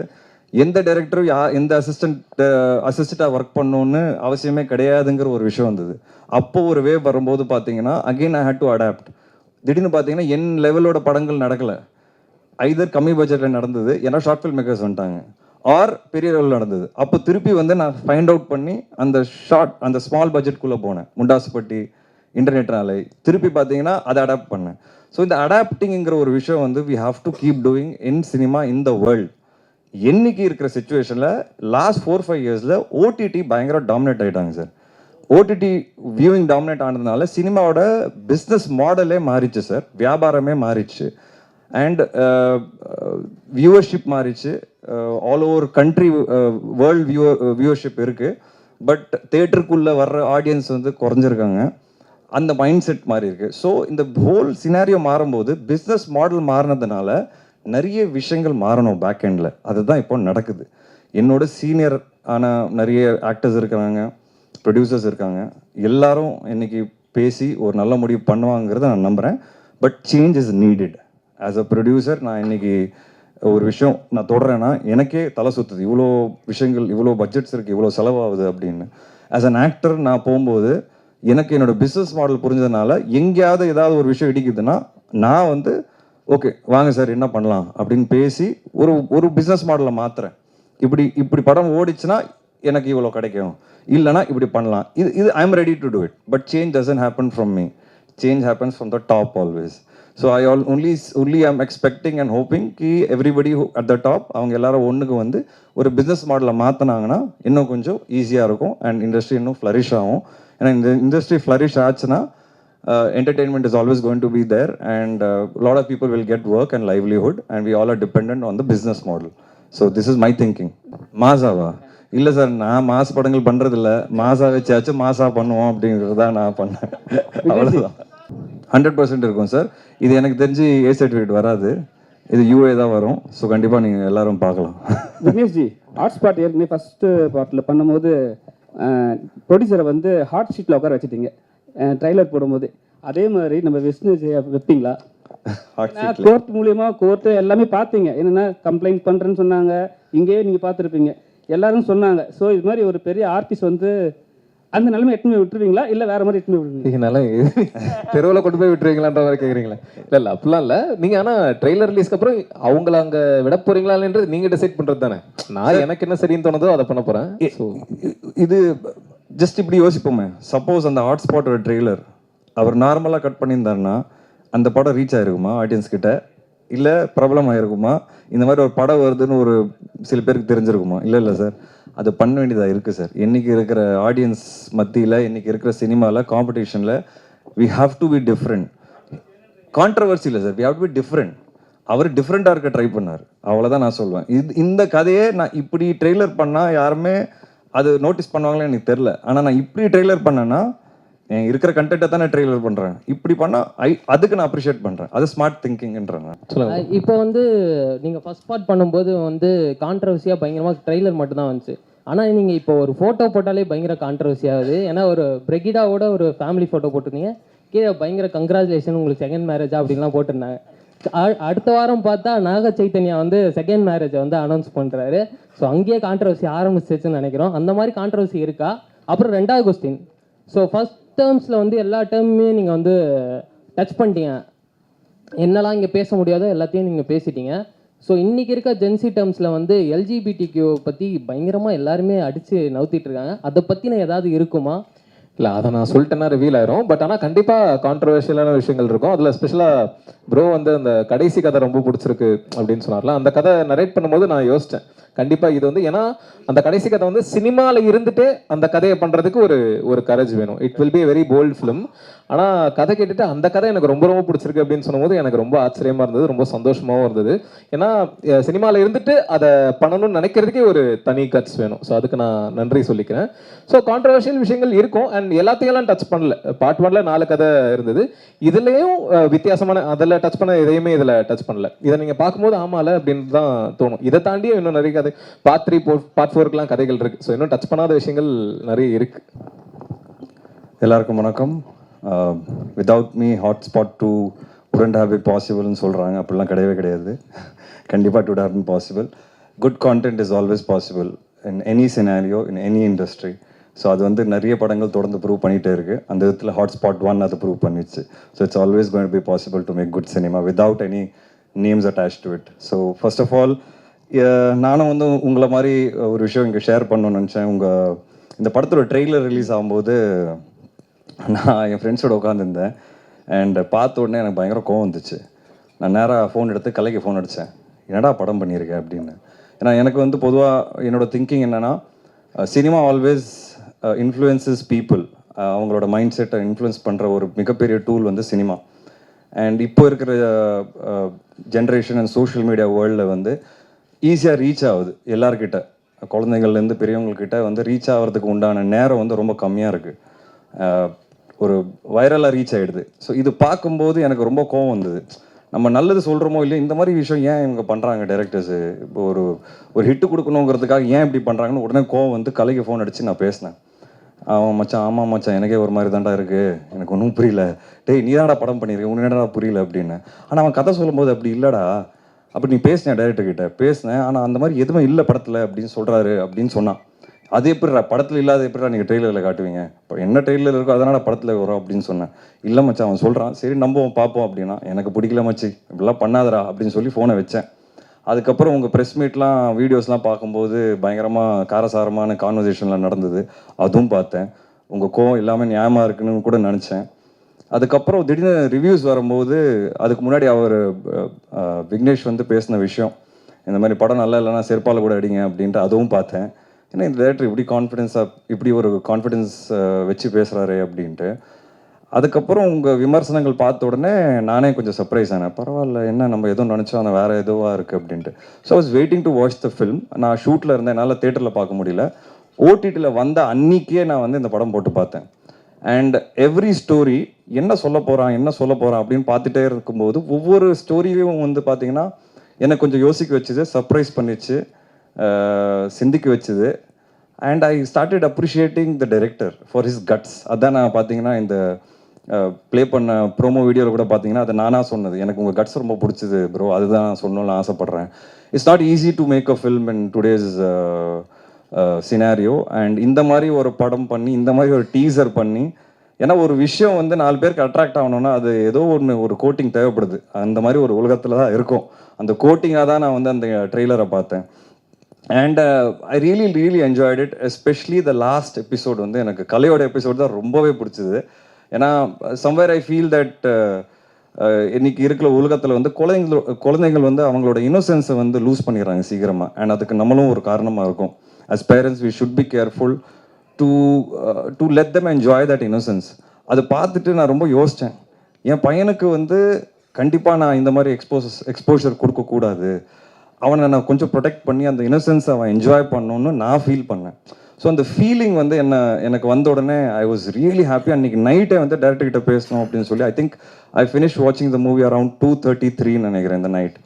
எந்த டைரக்டரும் யா எந்த அசிஸ்டன்ட் அசிஸ்டண்ட்டாக ஒர்க் பண்ணணும்னு அவசியமே கிடையாதுங்கிற ஒரு விஷயம் வந்தது. அப்போது ஒரு வேவ் வரும்போது பார்த்தீங்கன்னா again I had to adapt திடீர்னு பார்த்தீங்கன்னா என் லெவலோட படங்கள் நடக்கலை. ஐதர் கம்மி பட்ஜெட்டில் நடந்தது ஏன்னா ஷார்ட் ஃபில்ம் மேக்கர்ஸ் வந்துட்டாங்க. ஆர் பெரிய லெவலில் நடந்தது. அப்போ திருப்பி வந்து நான் ஃபைண்ட் அவுட் பண்ணி அந்த ஷார்ட் அந்த ஸ்மால் பட்ஜெட்குள்ளே போனேன். முண்டாசுப்பட்டி இன்டர்நெட் ஆலை திருப்பி பார்த்தீங்கன்னா அதை அடாப்ட் பண்ணேன். ஸோ இந்த அடாப்டிங்கிற ஒரு விஷயம் வந்து we have to keep doing in cinema in the world என்னைக்கு இருக்கிற சுச்சுவேஷனில் லாஸ்ட் ஃபோர் ஃபைவ் இயர்ஸில் ஓடிடி பயங்கர டாமினேட் ஆகிட்டாங்க சார் ஓடிடி வியூவிங் டாமினேட் ஆனதுனால சினிமாவோட பிஸ்னஸ் மாடலே மாறிச்சு சார் வியாபாரமே மாறிச்சு. அண்ட் வியூவர்ஷிப் uh, uh, மாறிச்சு. All over country world view viewership இருக்குது பட் தேட்டருக்குள்ளே வர்ற ஆடியன்ஸ் வந்து குறைஞ்சிருக்காங்க. அந்த மைண்ட் செட் மாதிரி இருக்குது ஸோ இந்த ஹோல் சினாரியோ மாறும்போது பிஸ்னஸ் மாடல் மாறினதுனால நிறைய விஷயங்கள் மாறணும் பேக் எண்டில் அதுதான் இப்போ நடக்குது. என்னோட சீனியர் ஆன நிறைய ஆக்டர்ஸ் இருக்கிறாங்க ப்ரொடியூசர்ஸ் இருக்காங்க. எல்லாரும் இன்னைக்கு பேசி ஒரு நல்ல முடிவு பண்ணுவாங்கிறத நான் நம்புகிறேன் but change is needed as a producer நான் இன்னைக்கு ஒரு விஷயம் நான் தொடரேன்னா எனக்கே தலை சுத்துது. இவ்வளோ விஷயங்கள் இவ்வளோ பட்ஜெட்ஸ் இருக்குது இவ்வளோ செலவாகுது அப்படின்னு. ஆஸ் அன் ஆக்டர் நான் போகும்போது எனக்கு என்னோட பிஸ்னஸ் மாடல் புரிஞ்சதுனால எங்கேயாவது ஏதாவது ஒரு விஷயம் இடிக்குதுன்னா நான் வந்து ஓகே வாங்க சார் என்ன பண்ணலாம்? அப்படின்னு பேசி ஒரு ஒரு பிஸ்னஸ் மாடலை மாத்துறேன். இப்படி இப்படி படம் ஓடிச்சுன்னா எனக்கு இவ்வளோ கிடைக்கும். இல்லைனா இப்படி பண்ணலாம். இது இது I am ready to do it but change doesn't happen from me change happens from the top always so I all only only I'm expecting and hoping Ki everybody at the top அவங்க எல்லாரும் ஒன்றுக்கு வந்து ஒரு business மாடலை மாற்றினாங்கன்னா இன்னும் கொஞ்சம் ஈஸியாக இருக்கும் அண்ட் இண்டஸ்ட்ரி இன்னும் ஃப்ளரிஷ் ஆகும். ஏன்னா இந்த இண்டஸ்ட்ரி ஃப்ளரிஷ் ஆச்சுன்னா uh, entertainment is always going to be there and uh, a lot of people will get work and livelihood and we all are dependent on the business model. So this is my thinking. மாசாவா இல்லை sir நான் mass படங்கள் பண்றது இல்ல மாசா வச்சாச்சும் மாசா பண்ணுவோம் அப்படிங்கிறது தான் நான் பண்ணேன். அவ்வளோதான் ஹண்ட்ரட் பர்சன்ட் இருக்கும் சார். இது எனக்கு தெரிஞ்சு ஏ சர்டிஃபிகேட் வராது. இது யூஏ தான் வரும். ஸோ கண்டிப்பாக நீங்கள் எல்லாரும் பார்க்கலாம். விக்னேஷ்ஜி ஹாட் ஸ்பாட் ஏற்கனவே ஃபஸ்ட்டு பார்ட்டில் பண்ணும்போது ப்ரொடியூசரை வந்து ஹாட் ஷீட்டில் உட்கார வச்சுட்டீங்க. ட்ரைலர் போடும்போது. அதே மாதிரி நம்ம விஷ்ணு வைப்பீங்களா? கோர்ட் மூலியமா கோர்ட்டு எல்லாமே பார்த்தீங்க. என்னென்ன கம்ப்ளைண்ட் பண்ணுறேன்னு சொன்னாங்க. இங்கேயே நீங்கள் பார்த்துருப்பீங்க. எல்லாரும் சொன்னாங்க. ஸோ இது மாதிரி ஒரு பெரிய ஆர்டிஸ்ட் வந்து அந்த நிலைமை எட்டுமே விட்டுருவீங்களா? இல்லை வேற மாதிரி எட்டுமே விட்டுருவீங்க இதனால தெருவில் கொண்டு போய் விட்டுருவீங்களான்ற மாதிரி கேட்குறீங்களா இல்லை இல்லை அப்படிலாம் இல்லை. நீங்கள் ஆனால் ட்ரெய்லர் ரிலீஸ்க்கு அப்புறம் அவங்கள அங்கே விட போறீங்களான்றது நீங்கள் டிசைட் பண்ணுறது தானே. நான் எனக்கு என்ன சரின்னு தோணுதோ அதை பண்ண போகிறேன் இது ஜஸ்ட் இப்படி யோசிப்போமே. சப்போஸ் அந்த ஹாட்ஸ்பாட்டோட ட்ரெய்லர் அவர் நார்மலாக கட் பண்ணியிருந்தாருன்னா அந்த படம் ரீச் ஆயிருக்குமா ஆடியன்ஸ் கிட்ட? இல்லை பிரபலமாயிருக்குமா? இந்த மாதிரி ஒரு படம் வருதுன்னு ஒரு சில பேருக்கு தெரிஞ்சிருக்குமா? இல்லை இல்லை சார் அது பண்ண வேண்டியதாக இருக்குது சார் இன்றைக்கி இருக்கிற ஆடியன்ஸ் மத்தியில் இன்றைக்கி இருக்கிற சினிமாவில் காம்படிஷனில் we have to be different controversy இல்லை sir we have to be different அவர் டிஃப்ரெண்ட்டாக இருக்க ட்ரை பண்ணார். அவ்வளோதான் நான் சொல்வேன். இது இந்த கதையே நான் இப்படி ட்ரெய்லர் பண்ணால் யாருமே அது நோட்டீஸ் பண்ணுவாங்களே எனக்கு தெரில ஆனால் நான் இப்படி ட்ரெய்லர் பண்ணேன்னா இருக்கிற கண்டென்ட்டை தானே ட்ரெய்லர் பண்ணுறேன் இப்படி பண்ணால் ஐ அதுக்கு நான் அப்ரிஷியேட் பண்ணுறேன் அது ஸ்மார்ட் திங்கிங்ன்றேன் சொல்லுங்க. இப்போ வந்து நீங்கள் ஃபர்ஸ்ட் பார்ட் பண்ணும்போது வந்து கான்ட்ரவர்சியாக பயங்கரமாக ட்ரெய்லர் மட்டும் தான் வந்துச்சு. ஆனால் நீங்கள் இப்போ ஒரு ஃபோட்டோ போட்டாலே பயங்கர கான்ட்ரவர்சி ஆகுது. ஏன்னா ஒரு பிரெகிடாவோட ஒரு ஃபேமிலி ஃபோட்டோ போட்டிருந்தீங்க. கீழே பயங்கர கங்க்ராச்சுலேஷன் உங்களுக்கு செகண்ட் மேரேஜா அப்படின்லாம் போட்டிருந்தாங்க. அ- அடுத்த வாரம் பார்த்தா நாக சைத்தன்யா வந்து செகண்ட் மேரேஜை வந்து அனௌன்ஸ் பண்ணுறாரு ஸோ அங்கேயே கான்ட்ரவர்சி ஆரம்பிச்சிச்சுன்னு நினைக்கிறோம். அந்த மாதிரி கான்ட்ரவர்சி இருக்கா? அப்புறம் ரெண்டாவது கொஸ்டின் ஸோ ஃபர்ஸ்ட் டேர்ம்ஸில் வந்து எல்லா டேர்முமே நீங்கள் வந்து டச் பண்ணிட்டீங்க. என்னெல்லாம் இங்கே பேச முடியாதோ எல்லாத்தையும் நீங்கள் பேசிட்டீங்க. ஸோ இன்றைக்கி இருக்க ஜென்சி டேர்ம்ஸில் வந்து எல்ஜிபிடிக்யூ பற்றி பயங்கரமாக எல்லாருமே அடித்து நவுத்திட்டு இருக்காங்க. அதை பற்றின ஏதாவது இருக்குமா? இல்லை அதை நான் சொல்லிட்டேன்னா ரிவீல் ஆயிரும். பட் ஆனால் கண்டிப்பாக கான்ட்ரவர்ஷியலான விஷயங்கள் இருக்கும். அதில் ஸ்பெஷலாக ப்ரோ வந்து அந்த கடைசி கதை ரொம்ப பிடிச்சிருக்கு அப்படின்னு சொன்னார்ல. அந்த கதை நரேட் பண்ணும்போது நான் யோசித்தேன் கண்டிப்பாக இது வந்து ஏன்னா அந்த கடைசி கதை வந்து சினிமாவில் இருந்துட்டு அந்த கதையை பண்ணுறதுக்கு ஒரு ஒரு கரேஜ் வேணும். It will be very bold film ஆனால் கதை கேட்டுட்டு அந்த கதை எனக்கு ரொம்ப ரொம்ப பிடிச்சிருக்கு அப்படின்னு சொன்னபோது எனக்கு ரொம்ப ஆச்சரியமாக இருந்தது ரொம்ப சந்தோஷமாகவும் இருந்தது. ஏன்னா சினிமாவில் இருந்துட்டு அதை பண்ணணும்னு நினைக்கிறதுக்கே ஒரு தனி கட்ஸ் வேணும். ஸோ அதுக்கு நான் நன்றி சொல்லிக்கிறேன். ஸோ கான்ட்ரவர்ஷியல் விஷயங்கள் இருக்கும். அண்ட் எல்லாத்தையும் டச் பண்ணல. பார்ட் ஒன்ல நாலு கதை இருந்தது. இதுலேயும் வித்தியாசமான அதில் டச் பண்ண எதையுமே இதில் டச் பண்ணல. இதை நீங்கள் பார்க்கும்போது ஆமால அப்படின்னு தான் தோணும். இதை தாண்டியும் இன்னும் நிறைய கதை. பார்ட் த்ரீ பார்ட் ஃபோருக்குலாம் கதைகள் இருக்கு. ஸோ இன்னும் டச் பண்ணாத விஷயங்கள் நிறைய இருக்கு. எல்லாருக்கும் வணக்கம். Without me Hotspot two wouldn't have it பாசிபிள்னு சொல்கிறாங்க அப்படிலாம் கிடையவே கிடையாது. கண்டிப்பாக to have in possible good content is always possible in any scenario in any industry so அது வந்து நிறைய படங்கள் தொடர்ந்து ப்ரூவ் பண்ணிகிட்டே இருக்கு. அந்த விதத்தில் ஹாட்ஸ்பாட் ஒன் அதை ப்ரூவ் பண்ணிச்சு. So it's always going be possible to make good cinema without any names attach to it so first of all நானும் வந்து உங்களை மாதிரி ஒரு விஷயம் இங்கே ஷேர் பண்ணணும்னு நினச்சேன். உங்கள் இந்த படத்தோட ட்ரெய்லர் ரிலீஸ் ஆகும்போது நான் என் ஃப்ரெண்ட்ஸோட உட்காந்துருந்தேன் அண்ட் பார்த்த உடனே எனக்கு பயங்கர கோவம் வந்துச்சு. நான் நேராக ஃபோன் எடுத்து கலைக்கு ஃபோன் அடித்தேன் என்னடா படம் பண்ணியிருக்கேன் அப்படின்னு. ஏன்னா எனக்கு வந்து பொதுவாக என்னோடய திங்கிங் என்னென்னா சினிமா ஆல்வேஸ் இன்ஃப்ளூயன்சஸ் பீப்புள் அவங்களோட மைண்ட் செட்டை இன்ஃப்ளூயன்ஸ் பண்ணுற ஒரு மிகப்பெரிய டூல் வந்து சினிமா அண்ட் இப்போ இருக்கிற ஜென்ரேஷன் அண்ட் சோஷியல் மீடியா வேர்ல்டில் வந்து ஈஸியாக ரீச் ஆகுது. எல்லார்கிட்ட குழந்தைங்கள்லேருந்து பெரியவங்கக்கிட்ட வந்து ரீச் ஆகிறதுக்கு உண்டான நேரம் வந்து ரொம்ப கம்மியாக இருக்குது ஒரு வைரலாக ரீச் ஆகிடுது ஸோ இது பார்க்கும்போது எனக்கு ரொம்ப கோவம் வந்தது. நம்ம நல்லது சொல்கிறோமோ இல்லையோ இந்த மாதிரி விஷயம் ஏன் இவங்க பண்ணுறாங்க டேரக்டர்ஸு இப்போ ஒரு ஒரு ஹிட்டு கொடுக்கணுங்கிறதுக்காக ஏன் இப்படி பண்ணுறாங்கன்னு உடனே கோவம் வந்து கலைக்கு ஃபோன் அடித்து நான் பேசினேன். அவன் மச்சான் ஆமாம் மச்சான் எனக்கே ஒரு மாதிரி தாண்டா இருக்குது எனக்கு ஒன்றும் புரியல. டேய் நீ தான்டா படம் பண்ணியிருக்கேன் உன்னை புரியல அப்படின்னு. ஆனால் அவன் கதை சொல்லும்போது அப்படி இல்லைடா. அப்படி நீ பேசினேன் டைரக்டர் கிட்ட. பேசினேன். ஆனால் அந்த மாதிரி எதுவுமே இல்லை படத்தில் அப்படின்னு சொல்கிறாரு அப்படின்னு சொன்னான். அது எப்படிடா? படத்தில் இல்லாத எப்படிடா நீங்கள் ட்ரெய்லரில் காட்டுவீங்க? இப்போ என்ன ட்ரெய்லர் இருக்கோ அதனால் படத்தில் வரும் அப்படின்னு சொன்னேன். இல்லை மச்சான் அவன் சொல்கிறான் சரி நம்புவோம் பார்ப்போம் அப்படின்னா. எனக்கு பிடிக்கல மச்சி இப்படிலாம் பண்ணாதடா அப்படின்னு சொல்லி ஃபோனை வச்சேன். அதுக்கப்புறம் உங்கள் ப்ரெஸ் மீட்லாம் வீடியோஸ்லாம் பார்க்கும்போது பயங்கரமாக காரசாரமான கான்வர்சேஷன்லாம் நடந்தது. அதுவும் பார்த்தேன். உங்கள் கோவம் எல்லாமே நியாயமாக இருக்குன்னு கூட நினச்சேன். அதுக்கப்புறம் திடீர்னு ரிவ்யூஸ் வரும்போது அதுக்கு முன்னாடி அவர் விக்னேஷ் வந்து பேசின விஷயம் இந்த மாதிரி படம் நல்லா இல்லைன்னா செருப்பால் கூட அடிங்க அப்படின்ட்டு அதுவும் பார்த்தேன். ஏன்னா இந்த டேரக்டர் இப்படி கான்ஃபிடென்ஸாக இப்படி ஒரு கான்ஃபிடென்ஸ் வச்சு பேசுகிறாரு அப்படின்ட்டு. அதுக்கப்புறம் உங்கள் விமர்சனங்கள் பார்த்த உடனே நானே கொஞ்சம் சர்ப்ரைஸ் ஆனேன். பரவாயில்ல என்ன நம்ம எதுவும் நினச்சோம் அந்த வேறு எதுவாக இருக்குது அப்படின்ட்டு. So was waiting to watch the film நான் ஷூட்டில் இருந்தேன் என்னால் தேட்டரில் பார்க்க முடியல. ஓடிடியில் வந்த அன்னிக்கே நான் வந்து இந்த படம் போட்டு பார்த்தேன். அண்ட் எவ்ரி ஸ்டோரி என்ன சொல்ல போகிறான் என்ன சொல்ல போகிறான் அப்படின்னு பார்த்துட்டே இருக்கும்போது ஒவ்வொரு ஸ்டோரியும் வந்து பார்த்தீங்கன்னா என்னை கொஞ்சம் யோசிக்க வச்சுது சர்ப்ரைஸ் பண்ணிச்சு சிந்திக்க வச்சுது. And I started appreciating the director for his guts அதான் நான் பார்த்தீங்கன்னா இந்த ப்ளே பண்ண ப்ரோமோ வீடியோவில் கூட பார்த்தீங்கன்னா அது நானாக சொன்னது. எனக்கு உங்கள் கட்ஸ் ரொம்ப பிடிச்சது ப்ரோ அதுதான் நான் சொல்லணும்னு ஆசைப்பட்றேன். It's not easy to make a film in today's scenario and இந்த மாதிரி ஒரு படம் பண்ணி இந்த மாதிரி ஒரு டீசர் பண்ணி ஏன்னா ஒரு விஷயம் வந்து நாலு பேருக்கு அட்ராக்ட் ஆகணும்னா அது ஏதோ ஒன்று ஒரு கோட்டிங் தேவைப்படுது. அந்த மாதிரி ஒரு உலகத்தில் தான் இருக்கும். அந்த கோட்டிங்காக தான் நான் வந்து அந்த ட்ரெய்லரை பார்த்தேன். And I really really enjoyed it especially the last episode வந்து எனக்கு கலையோட எபிசோட் தான் ரொம்பவே பிடிச்சது. ஏன்னா சம்வேர் ஐ ஃபீல் தட் இன்னைக்கு இருக்கிற உலகத்தில் வந்து குழந்தைங்கள் குழந்தைகள் வந்து அவங்களோட இன்னோசென்ஸை வந்து லூஸ் பண்ணிடுறாங்க சீக்கிரமாக அண்ட் அதுக்கு நம்மளும் ஒரு காரணமாக இருக்கும். As parents we should be careful to to let them enjoy that innocence அது பார்த்துட்டு நான் ரொம்ப யோசித்தேன் என் பையனுக்கு வந்து கண்டிப்பாக நான் இந்த மாதிரி எக்ஸ்போசஸ் எக்ஸ்போஷர் கொடுக்கக்கூடாது அவனை நான் கொஞ்சம் ப்ரொடெக்ட் பண்ணி அந்த இன்னோசென்ஸ் அவன் என்ஜாய் பண்ணணும்னு நான் ஃபீல் பண்ணேன். ஸோ அந்த ஃபீலிங் வந்து என்ன எனக்கு வந்த உடனே ஐ வாஸ் ரியலி ஹாப்பி அன்னைக்கு நைட்டே வந்து டேரக்டர் கிட்ட பேசணும் அப்படின்னு சொல்லி ஐ திங்க் ஐ ஃபினிஷ் வாட்சிங் the movie around two thirty த்ரீன்னு நினைக்கிறேன் இந்த நைட்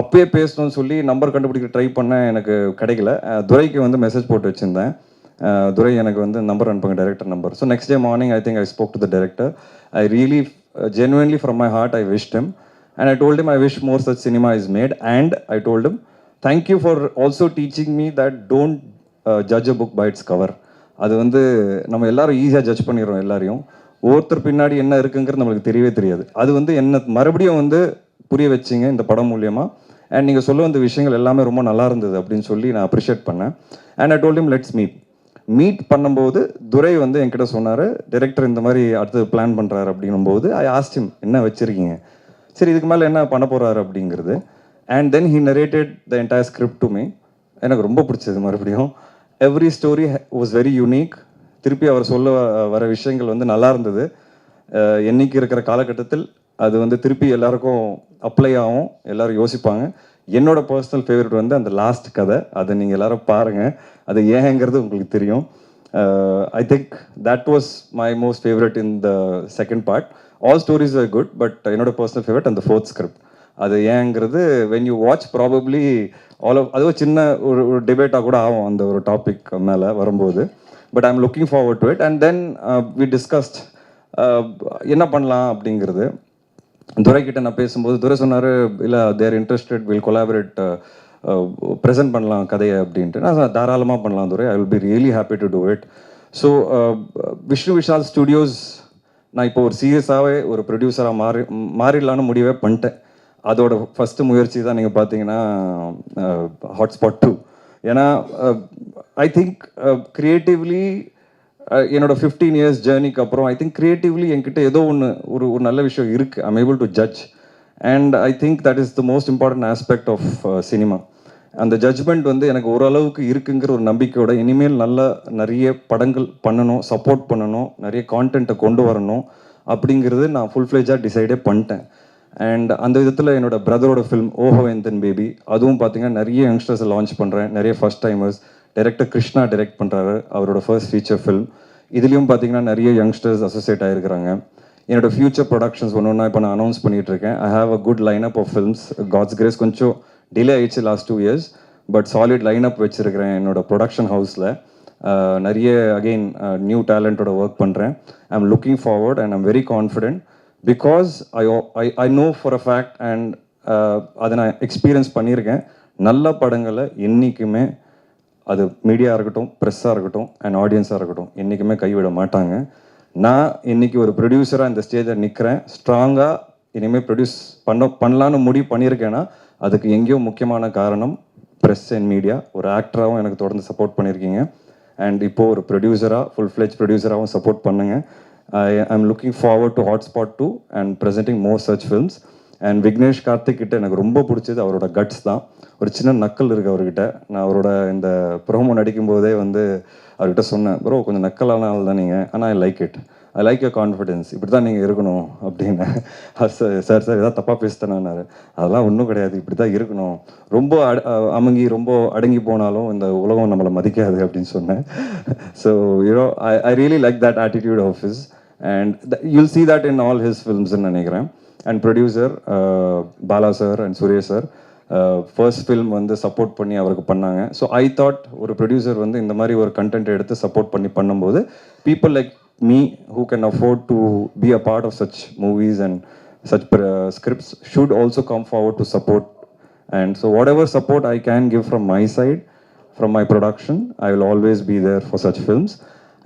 அப்பயே பேசணும்னு சொல்லி நம்பர் கண்டுபிடிக்க ட்ரை பண்ணேன். எனக்கு கிடைக்கல. துரைக்கு வந்து மெசேஜ் போட்டு வச்சுருந்தேன். Uh, துரை எனக்கு வந்து நம்பர் அனுப்புங்க director number so next day morning I think I spoke to the director I really genuinely from my heart I wish him. And I told him I wish more such cinema is made and I told him thank for also teaching me that don't don't uh, judge a book அது வந்து நம்ம எல்லாரும் ஈஸியாக judge பண்ணிடுறோம் எல்லாரையும். ஒருத்தர் பின்னாடி என்ன இருக்குங்கிறது நம்மளுக்கு தெரியவே தெரியாது. அது வந்து என்ன மறுபடியும் வந்து புரிய வச்சிங்க இந்த படம் மூலியமா. அண்ட் நீங்கள் சொல்ல வந்த விஷயங்கள் எல்லாமே ரொம்ப நல்லா இருந்தது அப்படின்னு சொல்லி நான் அப்ரிஷியேட் பண்ணேன். And I told him let's meet meet பண்ணும்போது துரை வந்து என்கிட்ட சொன்னார் டைரக்டர் இந்த மாதிரி அடுத்து பிளான் பண்ணுறாரு அப்படின்னும்போது ஐ ஆஸ்டிம் என்ன வச்சுருக்கீங்க? சரி இதுக்கு மேலே என்ன பண்ண போகிறாரு அப்படிங்கிறது. And then he narrated the entire script to me எனக்கு ரொம்ப பிடிச்சது மறுபடியும். Every story was very unique திருப்பி அவர் சொல்ல வ- வர விஷயங்கள் வந்து நல்லா இருந்தது. என்றைக்கு என்னைக்கு இருக்கிற காலகட்டத்தில் அது வந்து திருப்பி எல்லாருக்கும் அப்ளை ஆகும். எல்லாரும் யோசிப்பாங்க. என்னோட பர்சனல் ஃபேவரட் வந்து அந்த லாஸ்ட் கதை. அதை நீங்கள் எல்லாரும் பாருங்கள் அது ஏங்கிறது உங்களுக்கு தெரியும். I think that was my most favourite in the second part all stories are good but என்னோட பர்சனல் ஃபேவரட் அந்த ஃபோர்த் ஸ்கிரிப்ட் அது ஏங்கிறது when you watch probably all of அது ஒரு சின்ன ஒரு ஒரு டிபேட்டாக கூட ஆகும் அந்த ஒரு டாபிக் மேலே வரும்போது. But I am looking forward to it and then we discussed என்ன பண்ணலாம் அப்படிங்கிறது. துரை நான் பேசும்போது துரை சொன்னார் இல்லை there interested will collaborate present பண்ணலாம் கதையை அப்படின்ட்டு. நான் தாராளமாக பண்ணலாம் Durai I will be really happy to do it so Vishnu Vishal Studios நான் இப்போ ஒரு சீரியஸாகவே ஒரு ப்ரொடியூசராக மாறி மாறிடலான்னு முடிவே பண்ணிட்டேன். அதோட ஃபஸ்ட்டு முயற்சி தான் நீங்கள் பார்த்தீங்கன்னா uh, ஹாட்ஸ்பாட் டூ ஏன்னா ஐ திங்க் க்ரியேட்டிவ்லி Uh, என்னோட ஃபிஃப்டீன் இயர்ஸ் ஜேர்னிக்கு அப்புறம் ஐ திங்க் க்ரியேட்டிவ்லி என்கிட்ட ஏதோ ஒன்று ஒரு ஒரு நல்ல விஷயம் இருக்குது I'm able to judge and I think that is the most important aspect of cinema அந்த ஜட்ஜ்மெண்ட் வந்து எனக்கு ஓரளவுக்கு இருக்குங்கிற ஒரு நம்பிக்கையோட இனிமேல் நல்ல நிறைய படங்கள் பண்ணணும் சப்போர்ட் பண்ணணும் நிறைய கான்டென்ட்டை கொண்டு வரணும் அப்படிங்கிறது நான் ஃபுல் ஃப்ளேஜாக டிசைடே பண்ணிட்டேன். அண்ட் அந்த விதத்தில் என்னோட பிரதரோட ஃபிலிம் ஓஹோ எந்தன் பேபி அதுவும் பார்த்தீங்கன்னா நிறைய யங்ஸ்டர்ஸை லான்ச் பண்ணுறேன் நிறைய first timers director Krishna direct பண்ணுறாரு அவரோட ஃபர்ஸ்ட் ஃபீச்சர் ஃபிலிம் இதுலேயும் பார்த்தீங்கன்னா நிறைய யங்ஸ்டர்ஸ் அசோசியேட் ஆகிருக்கிறாங்க என்னோட ஃபியூச்சர் ப்ரொடக்ஷன்ஸ் ஒன்று ஒன்றா இப்போ நான் அனௌன்ஸ் பண்ணிகிட்டு இருக்கேன் I have a good line up of films God's grace கொஞ்சம் டிலே ஆயிடுச்சு last two years but solid line up வச்சுருக்கிறேன் என்னோட ப்ரொடக்ஷன் ஹவுஸில் நிறைய அகெயின் நியூ டேலண்ட்டோட ஒர்க் பண்ணுறேன் I am looking forward and I'm very confident because I I I know for a fact and அதை நான் எக்ஸ்பீரியன்ஸ் பண்ணியிருக்கேன். நல்ல படங்களை என்றைக்குமே அது மீடியா இருக்கட்டும் ப்ரெஸ்ஸாக இருக்கட்டும் அண்ட் ஆடியன்ஸாக இருக்கட்டும் என்றைக்குமே கைவிட மாட்டாங்க. நான் இன்னைக்கு ஒரு ப்ரொடியூசராக இந்த ஸ்டேஜில் நிற்கிறேன் ஸ்ட்ராங்காக இனிமேல் ப்ரொடியூஸ் பண்ண பண்ணலான்னு முடிவு பண்ணியிருக்கேன்னா அதுக்கு எங்கேயோ முக்கியமான காரணம் ப்ரெஸ் அண்ட் மீடியா ஒரு ஆக்டராகவும் எனக்கு தொடர்ந்து சப்போர்ட் பண்ணியிருக்கீங்க. அண்ட் இப்போது ஒரு ப்ரொடியூசராக ஃபுல் ஃப்ளெஜ் ப்ரொடியூசராகவும் சப்போர்ட் பண்ணுங்க. I I I'm looking forward to Hotspot two and presenting more search films and Vignesh Karthik கிட்ட எனக்கு ரொம்ப பிடிச்சது அவரோட கட்ஸ் தான். ஒரு சின்ன நக்கல் இருக்கு அவர்கிட்ட. நான் அவரோட இந்த ப்ரோமோ நடிக்கும் போதே வந்து அவர்கிட்ட சொன்னேன் ப்ரோ கொஞ்சம் நக்கலான ஆள் தான் நீங்கள் ஆனால் I like it I like your confidence இப்படி தான் நீங்கள் இருக்கணும் அப்படின்னு. சார் சார் ஏதாவது தப்பாக பேசிட்டேனாரு அதெல்லாம் ஒன்றும் கிடையாது. இப்படி தான் இருக்கணும். ரொம்ப அட- அமுங்கி ரொம்ப அடங்கி போனாலும் இந்த உலகம் நம்மளை மதிக்காது அப்படின்னு சொன்னேன். So you know I I really like that attitude of his and you'll see that in all his ஃபில்ம்ஸ்னு நினைக்கிறேன். And producer Bala sir and Suresh sir first film வந்து சப்போர்ட் பண்ணி அவருக்கு பண்ணாங்க. ஸோ ஐ தாட் ஒரு producer வந்து இந்த மாதிரி ஒரு கண்டென்ட் எடுத்து சப்போர்ட் பண்ணி பண்ணும்போது people like me who can afford to be a part of such movies and such scripts should also come forward to support and so whatever support I can give from my side from my production I will always be there for such films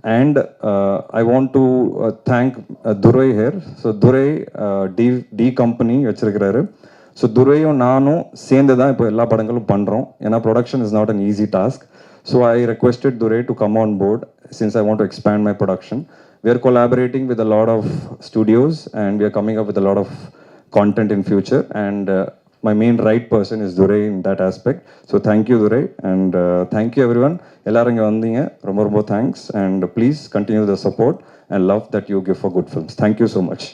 And uh, I want to uh, thank uh, Durai here. So Durai uh, D, D company வச்சிருக்கிறாரு so துரையும் நானும் சேர்ந்து தான் இப்போ எல்லா படங்களும் பண்ணுறோம் ஏன்னா production is not an easy task so I requested Durai to come on board since I want to expand my production we are collaborating with a lot of studios and we are coming up with a lot of content in future and my main right person is Durai in that aspect. So thank you Durai and uh, thank you everyone. எல்லாரும் இங்கே வந்தீங்க ரொம்ப ரொம்ப thanks and please continue the support and love that you give for good films thank you so much